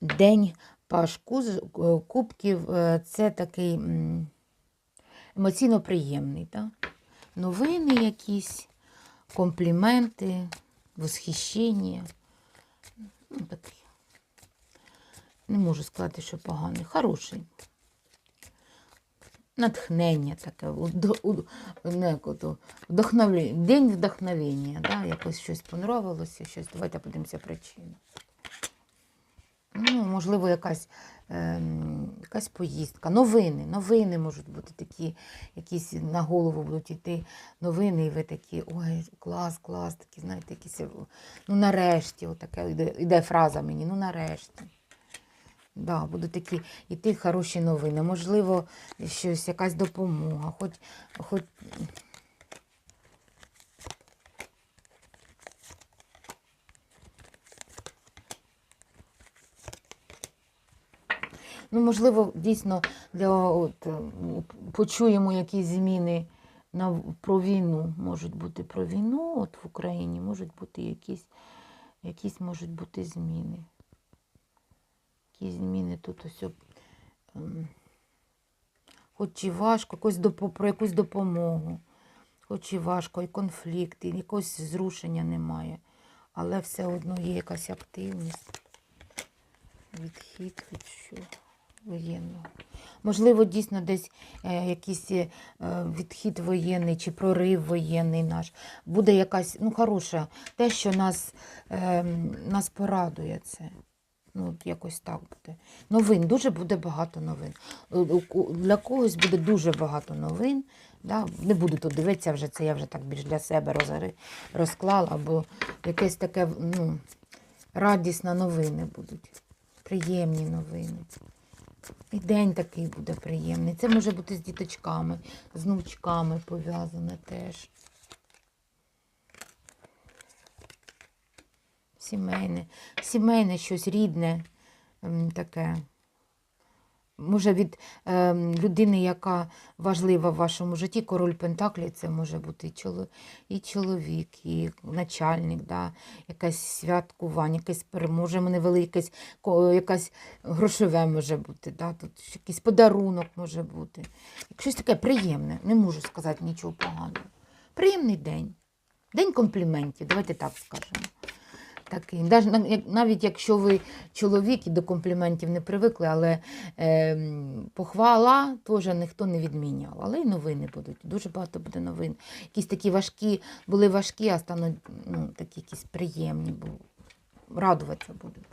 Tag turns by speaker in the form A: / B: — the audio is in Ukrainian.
A: День Паш Куз- е, Кубків е, це такий емоційно приємний. Да? Новини якісь, компліменти, восхищення. Ну. Не можу сказати, що поганий. Хороший. Натхнення таке, удо- у- не, як ото, вдохновлення, день вдохновення, да? якось щось понравилося, щось. Давайте подивимося причину. Ну, можливо, якась, ем, якась поїздка. Новини. Новини можуть бути такі, якісь на голову будуть йти новини, і ви такі, ой, клас, клас, такі, знаєте, якісь, е, ну нарешті, отаке йде, йде фраза мені, ну нарешті. Да, будуть такі йти хороші новини. Можливо, щось, якась допомога, хоч, хоч Ну, можливо, дійсно для от, е, почуємо якісь зміни на, про війну. Можуть бути про війну от в Україні, можуть бути якісь, якісь можуть бути зміни. Якісь зміни тут ось. ем, Хоч і важко, якось допо- про якусь допомогу. Хоч і важко, і конфлікт, і якогось зрушення немає. Але все одно є якась активність. Відхід від що? Воєнного. Можливо, дійсно десь е, якийсь е, відхід воєнний чи прорив воєнний наш. Буде якась, ну, хороша, те, що нас, е, нас порадує це. Ну, якось так буде. Новин, дуже буде багато новин. Для когось буде дуже багато новин. Да? Не буду тут дивитися вже, це я вже так більш для себе розклала, бо якесь таке, ну, радісна новини будуть. Приємні новини. І день такий буде приємний. Це може бути з діточками, з внучками пов'язане теж. Сімейне. Сімейне щось рідне таке. Може, від ем, людини, яка важлива в вашому житті, король Пентаклі, це може бути і, чоловік, і начальник, да, якесь святкування, якесь переможе, невелике, якесь, грошове може бути, да, тут якийсь подарунок може бути. Щось таке приємне, не можу сказати нічого поганого. Приємний день. День компліментів, давайте так скажемо. Такий. Навіть якщо ви чоловік і до компліментів не привикли, але е, похвала теж ніхто не відміняв. Але й новини будуть. Дуже багато буде новин. Якісь такі важкі, були важкі, а стануть ну, такі якісь приємні, бо радуватися будуть.